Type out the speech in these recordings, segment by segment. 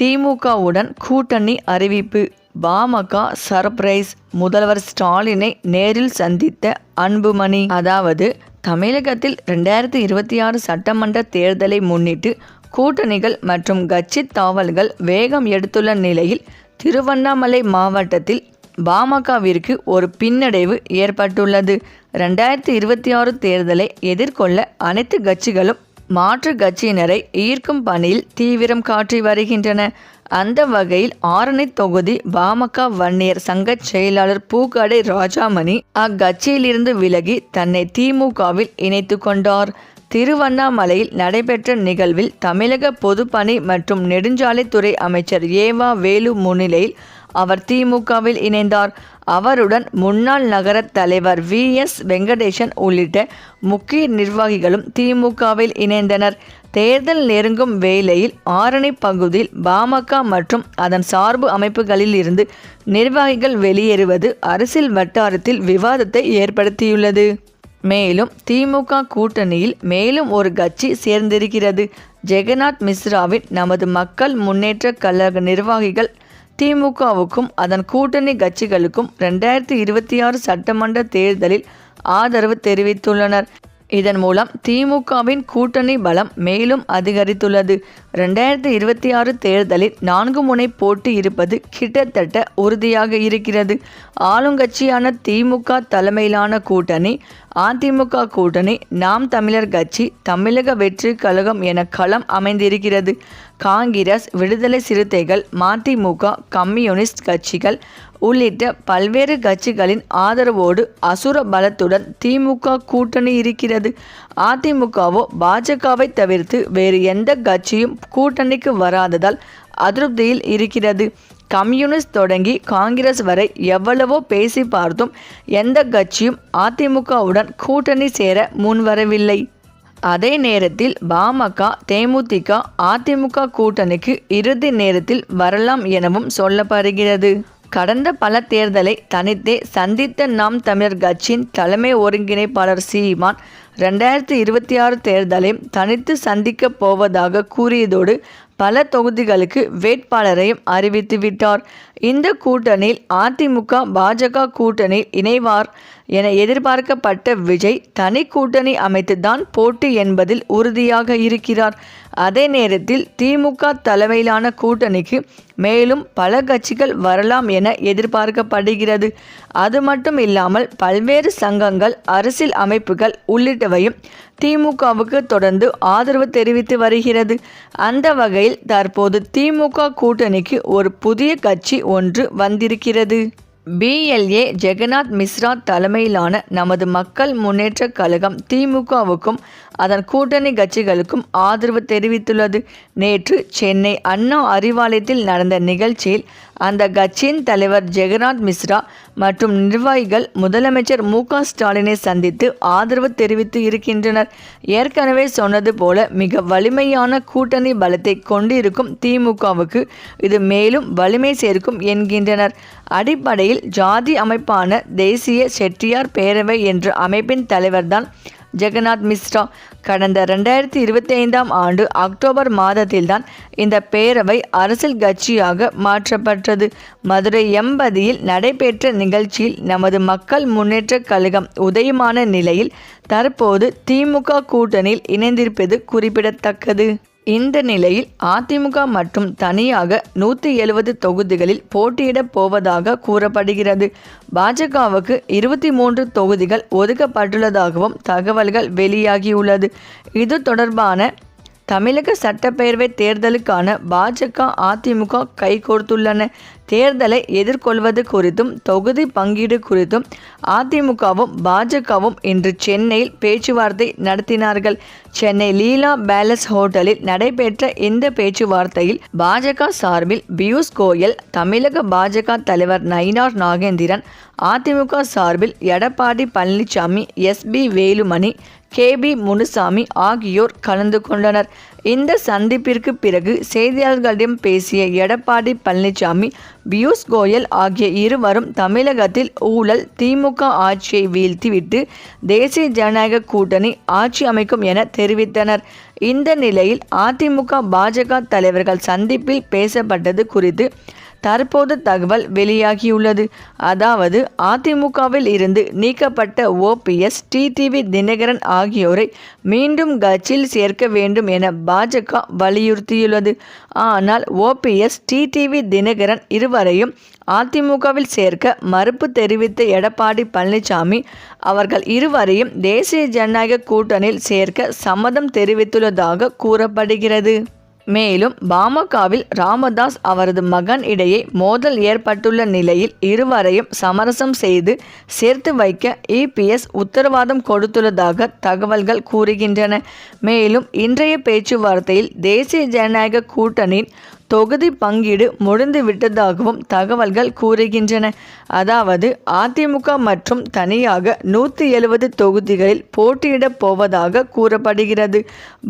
திமுகவுடன் கூட்டணி அறிவிப்பு. பாமக சர்ப்ரைஸ். முதல்வர் ஸ்டாலினை நேரில் சந்தித்த அன்புமணி. அதாவது தமிழகத்தில் ரெண்டாயிரத்தி இருபத்தி ஆறு சட்டமன்ற தேர்தலை முன்னிட்டு கூட்டணிகள் மற்றும் கட்சி தாவல்கள் வேகம் எடுத்துள்ள நிலையில் திருவண்ணாமலை மாவட்டத்தில் பாமகவிற்கு ஒரு பின்னடைவு ஏற்பட்டுள்ளது. ரெண்டாயிரத்தி இருபத்தி ஆறு தேர்தலை எதிர்கொள்ள அனைத்து கட்சிகளும் மாற்று கட்சியினரை ஈர்க்கும் பணியில் தீவிரம் காட்டி வருகின்றன. அந்த வகையில் ஆரணி தொகுதி பாமக வன்னியர் சங்க செயலாளர் பூக்காடை ராஜாமணி அக்கட்சியிலிருந்து விலகி தன்னை திமுகவில் இணைத்து கொண்டார். திருவண்ணாமலையில் நடைபெற்ற நிகழ்வில் தமிழக பொதுப்பணி மற்றும் நெடுஞ்சாலைத்துறை அமைச்சர் ஏவா வேலு முன்னிலையில் அவர் திமுகவில் இணைந்தார். அவருடன் முன்னாள் நகர தலைவர் வி. எஸ். வெங்கடேசன் உள்ளிட்ட முக்கிய நிர்வாகிகளும் திமுகவில் இணைந்தனர். தேர்தல் நெருங்கும் வேளையில் ஆரணி பகுதியில் பாமக மற்றும் அதன் சார்பு அமைப்புகளில் இருந்து நிர்வாகிகள் வெளியேறுவது அரசியல் வட்டாரத்தில் விவாதத்தை ஏற்படுத்தியுள்ளது. மேலும் திமுக கூட்டணியில் மேலும் ஒரு கட்சி சேர்ந்திருக்கிறது. ஜெகநாத் மிஸ்ராவின் நமது மக்கள் முன்னேற்ற கழக நிர்வாகிகள் திமுகவுக்கும் அதன் கூட்டணி கட்சிகளுக்கும் ரெண்டாயிரத்தி இருபத்தி ஆறு சட்டமன்ற தேர்தலில் ஆதரவு தெரிவித்துள்ளனர். இதன் மூலம் திமுகவின் கூட்டணி பலம் மேலும் அதிகரித்துள்ளது. ரெண்டாயிரத்தி இருபத்தி ஆறு தேர்தலில் நான்கு முனை போட்டி இருப்பது கிட்டத்தட்ட உறுதியாக இருக்கிறது. ஆளுங்கட்சியான திமுக தலைமையிலான கூட்டணி அதிமுக கூட்டணி நாம் தமிழர் கட்சி தமிழக வெற்றி கழகம் என களம் அமைந்திருக்கிறது. காங்கிரஸ் விடுதலை சிறுத்தைகள் மதிமுக கம்யூனிஸ்ட் கட்சிகள் உள்ளிட்ட பல்வேறு கட்சிகளின் ஆதரவோடு அசுர பலத்துடன் திமுக கூட்டணி இருக்கிறது. அதிமுகவோ பாஜகவை தவிர்த்து வேறு எந்த கட்சியும் கூட்டணிக்கு வராததால் அதிருப்தியில் இருக்கிறது. கம்யூனிஸ்ட் தொடங்கி காங்கிரஸ் வரை எவ்வளவோ பேசி பார்த்தும் எந்த கட்சியும் அதிமுகவுடன் கூட்டணி சேர முன்வரவில்லை. அதே நேரத்தில் பாமக தேமுதிக அதிமுக கூட்டணிக்கு இறுதி நேரத்தில் வரலாம் எனவும் சொல்லப்படுகிறது. கடந்த பல தேர்தலை தனித்தே சந்தித்த நாம் தமிழர் கட்சியின் தலைமை ஒருங்கிணைப்பாளர் சீமான் ரெண்டாயிரத்தி இருபத்தி ஆறு தேர்தலையும் தனித்து சந்திக்கப் போவதாக கூறியதோடு பல தொகுதிகளுக்கு வேட்பாளரையும் அறிவித்து விட்டார். இந்த கூட்டணியில் அதிமுக பாஜக கூட்டணியில் இணைவார் என எதிர்பார்க்கப்பட்ட விஜய் தனி கூட்டணி அமைத்துதான் போட்டி என்பதில் உறுதியாக இருக்கிறார். அதே நேரத்தில் திமுக தலைமையிலான கூட்டணிக்கு மேலும் பல கட்சிகள் வரலாம் என எதிர்பார்க்கப்படுகிறது. அது மட்டும் இல்லாமல் பல்வேறு சங்கங்கள் அரசியல் அமைப்புகள் உள்ளிட்டவையும் திமுகவுக்கு தொடர்ந்து ஆதரவு தெரிவித்து வருகிறது. அந்த வகையில் தற்போது திமுக கூட்டணிக்கு ஒரு புதிய கட்சி ஒன்று வந்திருக்கிறது. பிஎல்ஏ ஜெகநாத் மிஸ்ரா தலைமையிலான நமது மக்கள் முன்னேற்ற கழகம் திமுகவுக்கும் அதன் கூட்டணி கட்சிகளுக்கும் ஆதரவு தெரிவித்துள்ளது. நேற்று சென்னை அண்ணா அறிவாலயத்தில் நடந்த நிகழ்ச்சியில் அந்த கட்சியின் தலைவர் ஜெகநாத் மிஸ்ரா மற்றும் நிர்வாகிகள் முதலமைச்சர் மு க ஸ்டாலினை சந்தித்து ஆதரவு தெரிவித்து இருக்கின்றனர். ஏற்கனவே சொன்னது போல மிக வலிமையான கூட்டணி பலத்தை கொண்டிருக்கும் திமுகவுக்கு இது மேலும் வலிமை சேர்க்கும் என்கின்றனர். அடிப்படையில் ஜாதி அமைப்பான தேசிய செட்டியார் பேரவை என்ற அமைப்பின் தலைவர்தான் ஜெகநாத் மிஸ்ரா. கடந்த ரெண்டாயிரத்தி இருபத்தி ஐந்தாம் ஆண்டு அக்டோபர் மாதத்தில்தான் இந்த பேரவை அரசியல் கட்சியாக மாற்றப்பட்டது. மதுரை எம்பதியில் நடைபெற்ற நிகழ்ச்சியில் நமது மக்கள் முன்னேற்ற கழகம் உதயமான நிலையில் தற்போது திமுக கூட்டணியில் இணைந்திருப்பது குறிப்பிடத்தக்கது. இந்த நிலையில் அதிமுக மற்றும் தனியாக நூற்றி எழுபது தொகுதிகளில் போட்டியிடப் போவதாக கூறப்படுகிறது. பாஜகவுக்கு இருபத்தி மூன்று தொகுதிகள் ஒதுக்கப்பட்டுள்ளதாகவும் தகவல்கள் வெளியாகியுள்ளது. இது தொடர்பான தமிழக சட்டப்பேரவை தேர்தலுக்கான பாஜக அதிமுக கைகோர்த்துள்ளன தேர்தலை எதிர்கொள்வது குறித்தும் தொகுதி பங்கீடு குறித்தும் அதிமுகவும் பாஜகவும் இன்று சென்னையில் பேச்சுவார்த்தை நடத்தினார்கள். சென்னை லீலா பேலஸ் ஹோட்டலில் நடைபெற்ற இந்த பேச்சுவார்த்தையில் பாஜக சார்பில் பியூஷ் கோயல் தமிழக பாஜக தலைவர் நயினார் நாகேந்திரன் அதிமுக சார்பில் Edappadi Palaniswami S P Velumani K P Munusamy ஆகியோர் கலந்து கொண்டனர். இந்த சந்திப்பிற்கு பிறகு செய்தியாளர்களிடம் பேசிய எடப்பாடி பழனிசாமி பியூஷ் கோயல் ஆகிய இருவரும் தமிழகத்தில் ஊழல் திமுக ஆட்சியை வீழ்த்திவிட்டு தேசிய ஜனநாயக கூட்டணி ஆட்சி அமைக்கும் என தெரிவித்தனர். இந்த நிலையில் அதிமுக பாஜக தலைவர்கள் சந்திப்பில் பேசப்பட்டது குறித்து தற்போது தகவல் வெளியாகியுள்ளது. அதாவது அதிமுகவில் இருந்து நீக்கப்பட்ட ஓபிஎஸ் டிடிவி தினகரன் ஆகியோரை மீண்டும் கட்சியில் சேர்க்க வேண்டும் என பாஜக வலியுறுத்தியுள்ளது. ஆனால் ஓபிஎஸ் டிடிவி தினகரன் இருவரையும் அதிமுகவில் சேர்க்க மறுப்பு தெரிவித்த எடப்பாடி பழனிசாமி அவர்கள் இருவரையும் தேசிய ஜனநாயக கூட்டணியில் சேர்க்க சம்மதம் தெரிவித்துள்ளதாக கூறப்படுகிறது. மேலும் பாமகவில் ராமதாஸ் அவரது மகன் இடையே மோதல் ஏற்பட்டுள்ள நிலையில் இருவரையும் சமரசம் செய்து சேர்த்து வைக்க இபிஎஸ் உத்தரவாதம் கொடுத்துள்ளதாக தகவல்கள் கூறுகின்றன. மேலும் இன்றைய பேச்சுவார்த்தையில் தேசிய ஜனநாயக கூட்டணியின் தொகுதி பங்கீடு முடிந்து விட்டதாகவும் தகவல்கள் கூறுகின்றன. அதாவது அதிமுக மற்றும் தனியாக நூற்றி எழுபது தொகுதிகளில் போட்டியிடப் போவதாக கூறப்படுகிறது.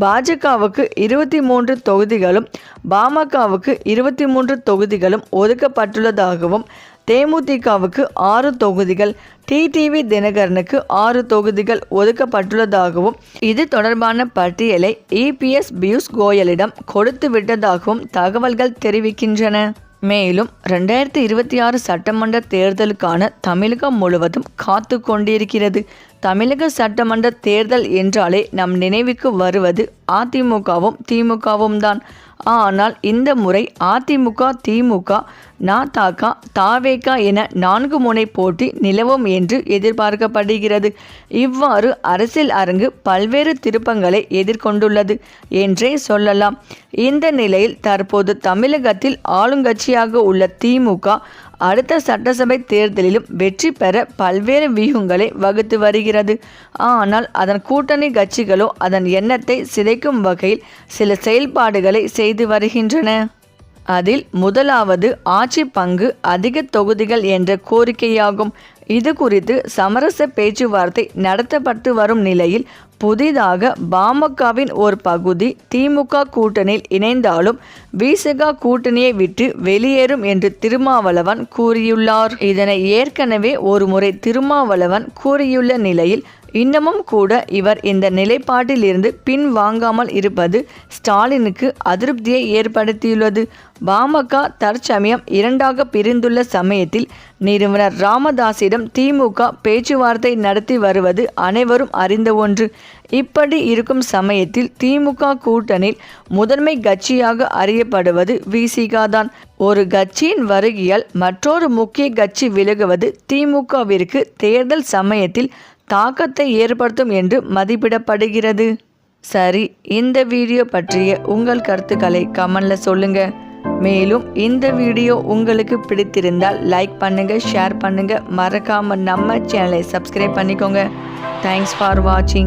பாஜகவுக்கு இருபத்தி மூன்று தொகுதிகளும் பாமகவுக்கு இருபத்தி மூன்று தொகுதிகளும் ஒதுக்கப்பட்டுள்ளதாகவும் தேமுதிகவுக்கு ஆறு தொகுதிகள் டிடிவி தினகரனுக்கு ஆறு தொகுதிகள் ஒதுக்கப்பட்டுள்ளதாகவும் இது தொடர்பான பட்டியலை இபிஎஸ் பியூஷ் கோயலிடம் கொடுத்து விட்டதாகவும் தகவல்கள் தெரிவிக்கின்றன. மேலும் ரெண்டாயிரத்தி இருபத்தி ஆறு சட்டமன்ற தேர்தலுக்கான தமிழகம் முழுவதும் காத்து கொண்டிருக்கிறது. தமிழக சட்டமன்ற தேர்தல் என்றாலே நம் நினைவுக்கு வருவது அதிமுகவும் திமுகவும் தான். ஆனால் இந்த முறை அதிமுக திமுக நாதாக்கா தாவேகா என நான்கு முனை போட்டி நிலவும் என்று எதிர்பார்க்கப்படுகிறது. இவ்வாறு அரசியல் அரங்கு பல்வேறு திருப்பங்களை எதிர்கொண்டுள்ளது என்றே சொல்லலாம். இந்த நிலையில் தற்போது தமிழகத்தில் ஆளுங்கட்சியாக உள்ள திமுக அடுத்த சட்டசபை தேர்தலிலும் வெற்றி பெற பல்வேறு வியூகங்களை வகுத்து வருகிறது. ஆனால் அதன் கூட்டணி கட்சிகளோ அதன் எண்ணத்தை சிதைக்கும் வகையில் சில செயல்பாடுகளை செய்து வருகின்றன. அதில் முதலாவது ஆட்சி பங்கு அதிக தொகுதிகள் என்ற கோரிக்கையாகும். இது குறித்து சமரச பேச்சுவார்த்தை நடத்தப்பட்டு வரும் நிலையில் புதிதாக பாமகவின் ஒரு பகுதி திமுக கூட்டணியில் இணைந்தாலும் விசிக கூட்டணியை விட்டு வெளியேறும் என்று திருமாவளவன் கூறியுள்ளார். இதனை ஏற்கனவே ஒருமுறை திருமாவளவன் கூறியுள்ள நிலையில் இன்னமும் கூட இவர் இந்த நிலைப்பாட்டிலிருந்து பின்வாங்காமல் பின் வாங்காமல் இருப்பது ஸ்டாலினுக்கு அதிருப்தியை ஏற்படுத்தியுள்ளது. பாமக தற்சமயம் இரண்டாக பிரிந்துள்ள சமயத்தில் நிறுவனர் ராமதாசிடம் திமுக பேச்சுவார்த்தை நடத்தி வருவது அனைவரும் அறிந்த ஒன்று. இப்படி இருக்கும் சமயத்தில் திமுக கூட்டணியில் முதன்மை கட்சியாக அறியப்படுவது விசிகா தான். ஒரு கட்சியின் வருகையால் மற்றொரு முக்கிய கட்சி விலகுவது திமுகவிற்கு தேர்தல் சமயத்தில் தாக்கத்தை ஏற்படுத்தும் என்று மதிப்பிடப்படுகிறது. சரி இந்த வீடியோ பற்றிய உங்கள் கருத்துக்களை கமெண்டில் சொல்லுங்க. மேலும் இந்த வீடியோ உங்களுக்கு பிடித்திருந்தால் லைக் பண்ணுங்க ஷேர் பண்ணுங்க. மறக்காம நம்ம சேனலை சப்ஸ்கிரைப் பண்ணிக்கோங்க. தேங்க்ஸ் ஃபார் வாட்சிங்